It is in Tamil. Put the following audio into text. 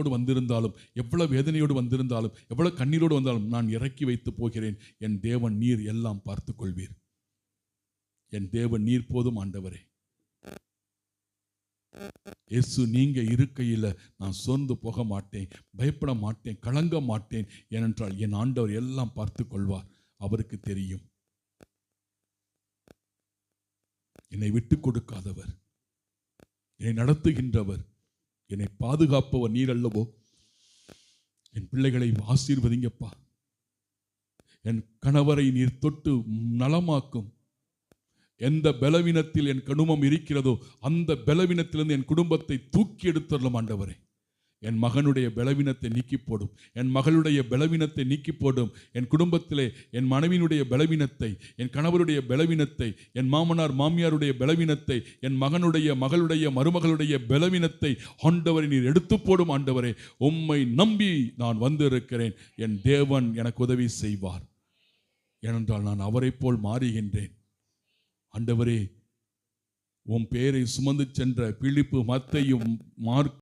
துக்கத்தோடு வந்திருந்தாலும் எவ்வளவு வேதனையோடு வந்திருந்தாலும் எவ்வளவு கண்ணீரோடு வந்தாலும் நான் இறக்கி வைத்து போகிறேன். என் தேவன் நீர் எல்லாம் பார்த்து கொள்வீர் என் தேவன் நீர் போதும் ஆண்டவரே. இயேசு நீங்க இருக்கையில் நான் சோர்ந்து போக மாட்டேன் பயப்பட மாட்டேன் கலங்க மாட்டேன். ஏனென்றால் என் ஆண்டவர் எல்லாம் பார்த்து கொள்வார் அவருக்கு தெரியும். என்னை விட்டு கொடுக்காதவர். என்னை நடத்துகின்றவர். என்னை பாதுகாப்பவர் நீர் அல்லவோ? என் பிள்ளைகளை ஆசீர்வதிங்கப்பா. என் கணவரை நீர் தொட்டு நலமாக்கும். எந்த பலவீனத்தில் என் குடும்பம் இருக்கிறதோ அந்த பலவீனத்திலிருந்து என் குடும்பத்தை தூக்கி எடுத்துடலாம் ஆண்டவரே. என் மகனுடைய பலவீனத்தை நீக்கி போடும் என் மகளுடைய பலவீனத்தை நீக்கி போடும் என் குடும்பத்திலே என் மனைவியினுடைய பலவீனத்தை என் கணவருடைய பலவீனத்தை என் மாமனார் மாமியாருடைய பலவீனத்தை என் மகனுடைய மகளுடைய மருமகளுடைய பலவீனத்தை ஆண்டவரை நீர் எடுத்து போடும் ஆண்டவரே உம்மை நம்பி நான் வந்திருக்கிறேன். என் தேவன் எனக்கு உதவி செய்வார். ஏனென்றால் நான் அவரைப் போல் மாறுகின்றேன். ஆண்டவரே உன் பேரை சுமந்து சென்ற பிழிப்பு மத்தையும் மார்க்